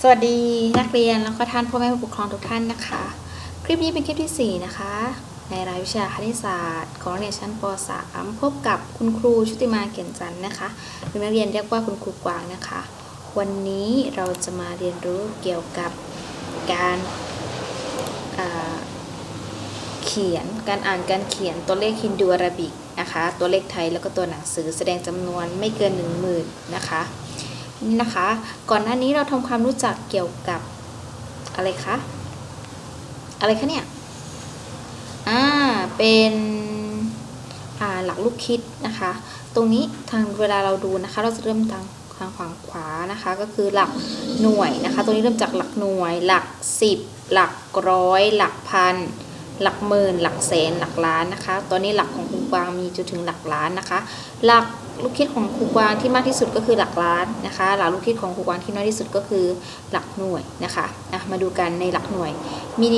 สวัสดีนักเรียนแล้วก็ท่านพ่อแม่ผู้ปกครองทุกท่านนะคะ คลิปนี้เป็นคลิปที่ 4 นะคะ ในรายวิชาคณิตศาสตร์ของนักเรียนชั้นป .3 พบกับคุณครูชุติมาเก่นจันทร์นะคะหรือนักเรียนเรียกว่าคุณครูกวางนะคะ วันนี้เราจะมาเรียนรู้เกี่ยวกับการอ่าเขียนการอ่านการเขียนตัวเลขฮินดูอาราบิกนะคะ ตัวเลขไทยแล้วก็ตัวหนังสือแสดงจำนวนไม่เกิน 1 0,000นะคะ นี่นะคะ ก่อนหน้านี้เราทำความรู้จักเกี่ยวกับอะไรคะ อะไรคะเนี่ย อ่า เป็นอ่าหลักลูกคิดนะคะ ตรงนี้ทางเวลาเราดูนะคะ เราจะเริ่มทางทางฝั่งขวานะคะ ก็คือหลักหน่วยนะคะ ตรงนี้เริ่มจากหลักหน่วย หลักสิบหลักร้อย หลักพัน หลักหมื่น หลักแสน หลักล้านนะคะ ตอนนี้หลักของครูกวางมีจนถึงหลักล้านนะคะ หลัก ลูกคิดของครูกวางที่มากที่สุดก็คือหลักล้านนะคะหลักลูกคิดของครูกวางที่น้อยที่สุดก็คือหลักหน่วยนะคะะมาดูกันในหลักหน่วยมี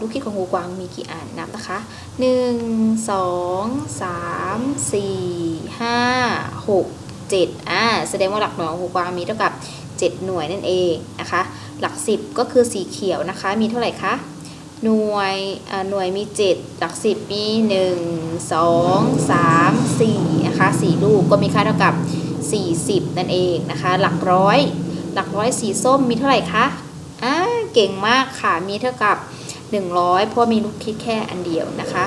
ลูกคิดของครูกวางมีกี่อันนับนะคะ 1 2 3 4 5 6 7อ่าแสดงว่าหลักหน่วยของครูกวางมีเท่ากับ 7 หน่วยนั่นเองนะคะหลัก 10 ก็คือสีเขียวนะคะมีเท่าไหร่คะ หน่วยหน่วยมี 7 หลัก 10 มี 1 2 3 4 นะคะ 4 ลูกก็มีค่าเท่ากับ 40 นั่นเองนะคะ หลักร้อย หลักร้อยสีส้มมีเท่าไหร่คะอ่าเก่งมากค่ะ มีเท่ากับ 100 เพราะมีลูกคิดแค่อันเดียวนะคะ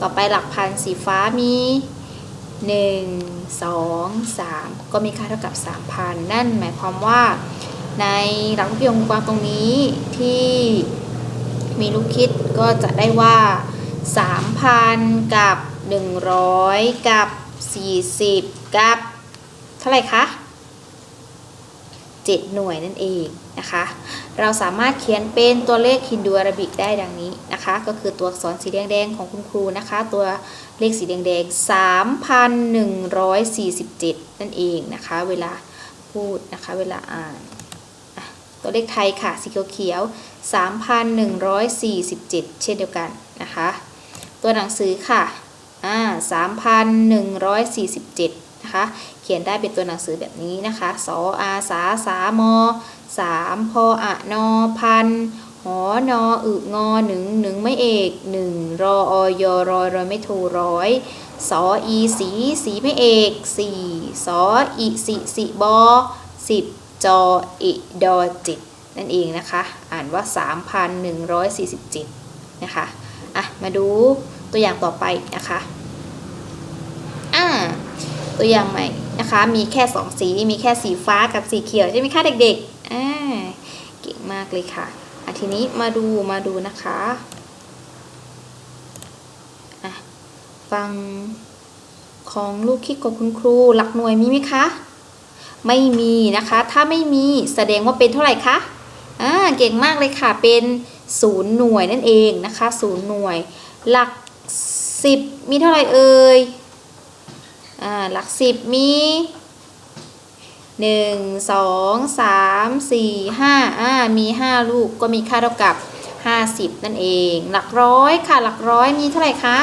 ต่อไปหลักพันสีฟ้ามี 1 2 3 ก็มีค่าเท่ากับ 3,000 นั่นหมายความว่า ในหลักลูกยงกวางตรงนี้ที่ มีลูกคิดก็จะได้ว่า 3,000 กับ 100 กับ 40 กับ เท่าไหร่คะ 7 หน่วยนั่นเองนะคะ เราสามารถเขียนเป็นตัวเลขฮินดูอาราบิกได้ดังนี้นะคะ ก็คือตัวอักษรสีแดงๆของคุณครูนะคะ ตัวเลขสีแดงๆ 3,147 นั่นเองนะคะ เวลาพูดนะคะ เวลาอ่าน ตัวเลขไทยค่ะ สีเขียวๆ3,147 เช่นเดียวกันนะคะ ตัวหนังสือค่ะอ่า3,147 นะคะ เขียนได้เป็นตัวหนังสือแบบนี้นะคะสออาสาสามอสามพออะนอพันหอนออึงอหนึ่งหนึ่งไม่เอกหนึ่งรอออยรอยรอยไม่โทร้อยสออีสีสีไม่เอกสี่สออีสิสิบอสิบ จออิดอจิต นั่นเองนะคะ อ่านว่า 3,147 นะคะ อะ มาดูตัวอย่างต่อไปนะคะ อ่า ตัวอย่างใหม่นะคะ มีแค่สองสี มีแค่สีฟ้ากับสีเขียวใช่ไหมคะเด็กๆ อ่า เก่งมากเลยค่ะอะ ทีนี้มาดู มาดูนะคะ อะ ฟังของลูกคิดของคุณครู หลักหน่วยมีไหมคะ ไม่มีนะคะ ถ้าไม่มีแสดงว่าเป็นเท่าไหร่คะอ่าเก่งมากเลยค่ะ เป็นศูนย์หน่วยนั่นเองนะคะศูนย์หน่วย หลักสิบมีเท่าไหร่เอ่ยอ่าหลักสิบมีหนึ่งสองสามสี่ห้าอ่ามีห้าลูกก็มีค่าเท่ากับห้าสิบนั่นเอง หลักร้อยค่ะหลักร้อยมีเท่าไหร่คะ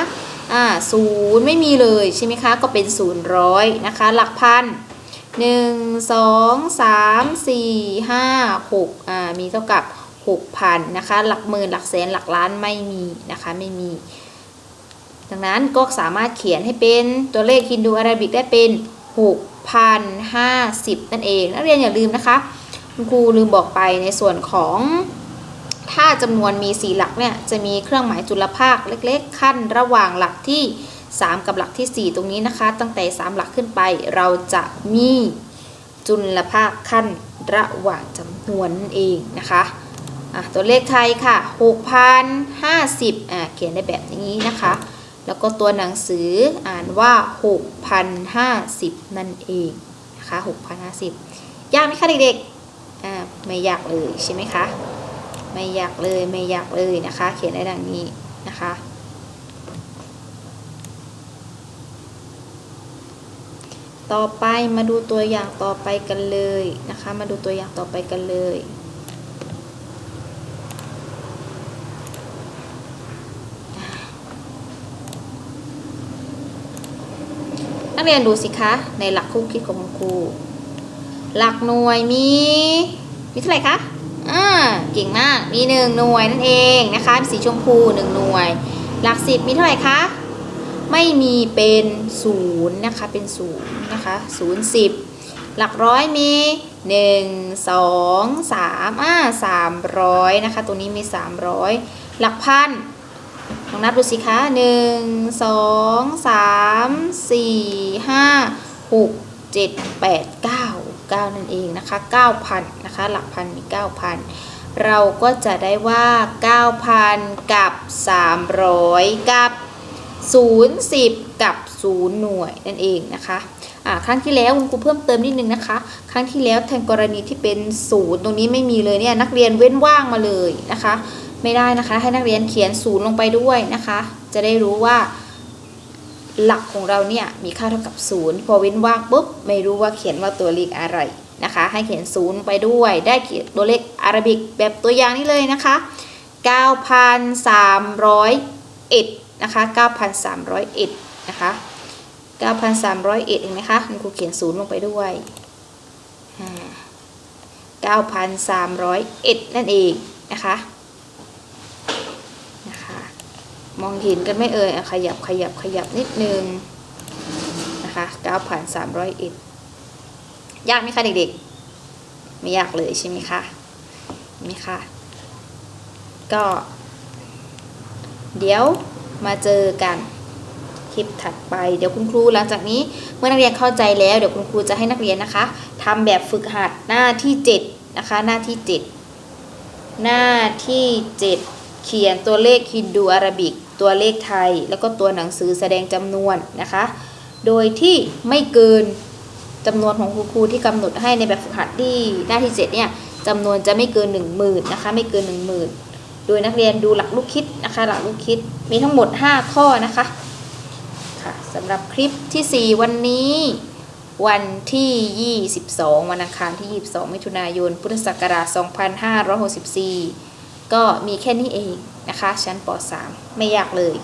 อ่าศูนย์ไม่มีเลยใช่ไหมคะ ก็เป็นศูนย์ร้อยนะคะ หลักพัน หนึ่งสองสามสี่ห้าหกอ่ามีเท่ากับหกพันนะคะ หลักหมื่นหลักแสนหลักล้านไม่มีนะคะไม่มี ดังนั้นก็สามารถเขียนให้เป็นตัวเลขฮินดูอาราบิกได้เป็น6,050นั่นเองนักเรียนอย่าลืมนะคะ คุณครูลืมบอกไปในส่วนของถ้าจำนวนมี4หลักเนี่ยจะมีเครื่องหมายจุลภาคเล็ก ๆ ขั้นระหว่างหลักที่ 3 กับหลักที่ 4 ตรงนี้นะคะ ตั้งแต่ 3 หลักขึ้นไป เราจะมีจุลภาคขั้นระหว่างจำนวนนั่นเองนะคะอะตัวเลขไทยค่ะ 6,050อะเขียนได้แบบนี้นะคะ แล้วก็ตัวหนังสืออ่านว่า 6,050 นั่นเองนะคะ6,050 ยากไหมคะเด็กๆอ่าไม่ยากเลยใช่ไหมคะ ไม่ยากเลยไม่ยากเลยนะคะ เขียนได้ดังนี้นะคะ ต่อไปมาดูตัวอย่างต่อไปกันเลยนะคะ มาดูตัวอย่างต่อไปกันเลย นักเรียนดูสิคะในหลักคู่คิดของคุณครู หลักหน่วยมีมีเท่าไหร่คะอ่าเก่งมากมีหนึ่งหน่วยนั่นเองนะคะมีสีชมพูหนึ่งหน่วย หลักสิบมีเท่าไหร่คะ ไม่มีเป็นศูนย์นะคะเป็นศูนย์นะคะศูนย์สิบหลักร้อยมีหนึ่งสองสามอ่าสามร้อยนะคะตัวนี้มีสามร้อยหลักพันลองนับดูสิคะหนึ่งสองสามสี่ห้าหกเจ็ดแปดเก้าเก้านั่นเองนะคะเก้าพันนะคะหลักพันมีเก้าพันเราก็จะได้ว่าเก้าพันกับสามร้อยกับ ศูนย์สิบกับศูนย์หน่วยนั่นเองนะคะอ่าครั้งที่แล้วคุณครูเพิ่มเติมนิดนึงนะคะ ครั้งที่แล้วแทนกรณีที่เป็นศูนย์ตรงนี้ไม่มีเลยเนี่ยนักเรียนเว้นว่างมาเลยนะคะ ไม่ได้นะคะให้นักเรียนเขียนศูนย์ลงไปด้วยนะคะ จะได้รู้ว่าหลักของเราเนี่ยมีค่าเท่ากับศูนย์พอเว้นว่างปุ๊บไม่รู้ว่าเขียนว่าตัวเลขอะไรนะคะ ให้เขียนศูนย์ไปด้วยได้เขียนตัวเลขอารบิกแบบตัวอย่างนี้เลยนะคะ 9,301 นะคะ9,301นะคะ9,301เห็นไหมคะคุณครูเขียนศูนย์ลงไปด้วยอ่า9,301 นั่นเองนะคะนะคะ มองเห็นกันไม่เอ่ยขยับขยับขยับนิดนึงนะคะ9,301 ยากไหมคะเด็กๆ ไม่ยากเลยใช่ไหมคะไหมคะก็ เดี๋ยว มาเจอกันคลิปถัดไปเดี๋ยวคุณครูหลังจากนี้เมื่อนักเรียนเข้าใจแล้วเดี๋ยวคุณครูจะให้นักเรียนนะคะทำแบบฝึกหัดหน้าที่7นะคะหน้าที่ 7 หน้าที่ 7 เขียนตัวเลขฮินดูอาราบิก ตัวเลขไทย แล้วก็ตัวหนังสือแสดงจำนวนนะคะ โดยที่ไม่เกินจำนวนของคุณครูที่กำหนดให้ในแบบฝึกหัดที่หน้าที่7เนี่ยจำนวนจะไม่เกิน 1 0,000นะคะไม่เกิน 10,000 โดยนักเรียนดูหลักลูกคิดนะคะ หลักลูกคิดมีทั้งหมด 5 ข้อนะคะค่ะสำหรับคลิปที่ 4 วันนี้ วันที่ 22 วันอังคารที่ 22 มิถุนายน พุทธศักราช 2564 ก็มีแค่นี้เองนะคะ ชั้นป .3 ไม่ยากเลย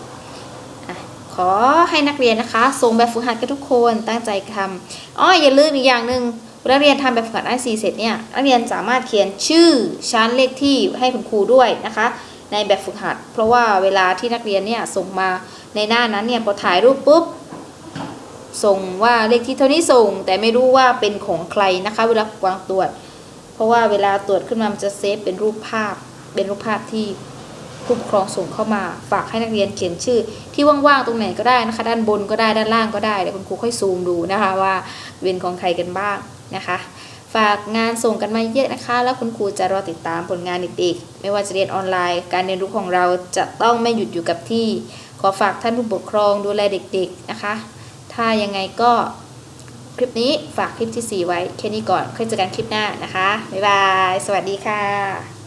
ขอให้นักเรียนนะคะส่งแบบฝึกหัดกันทุกคนตั้งใจทำอ้ออย่าลืมอีกอย่างหนึ่ง เวลาเรียนทำแบบฝึกหัดไอซีเสร็จเนี่ยนักเรียนสามารถเขียนชื่อชั้นเลขที่ให้คุณครูด้วยนะคะ ในแบบฝึกหัด เพราะว่าเวลาที่นักเรียนเนี่ยส่งมาในหน้านั้นเนี่ยพอถ่ายรูปปุ๊บส่งว่าเลขที่เท่านี้ส่ง แต่ไม่รู้ว่าเป็นของใครนะคะ เวลาวางตรวจ เพราะว่าเวลาตรวจขึ้นมามันจะเซฟเป็นรูปภาพ เป็นรูปภาพที่ผู้ปกครองส่งเข้ามาฝากให้นักเรียนเขียนชื่อ ที่ว่างๆตรงไหนก็ได้นะคะ ด้านบนก็ได้ด้านล่างก็ได้เดี๋ยวคุณครูค่อยซูมดูนะคะว่าเป็นของใครกันบ้าง นะคะ ฝากงานส่งกันมาเยอะนะคะ แล้วคุณครูจะรอติดตามผลงานเด็กๆไม่ว่าจะเรียนออนไลน์ การเรียนรู้ของเราจะต้องไม่หยุดอยู่กับที่ ขอฝากท่านผู้ปกครองดูแลเด็กๆนะคะ ถ้ายังไงก็คลิปนี้ฝากคลิปที่ 4 ไว้แค่นี้ก่อนค่อยเจอกันคลิปหน้านะคะ บ๊ายบาย สวัสดีค่ะ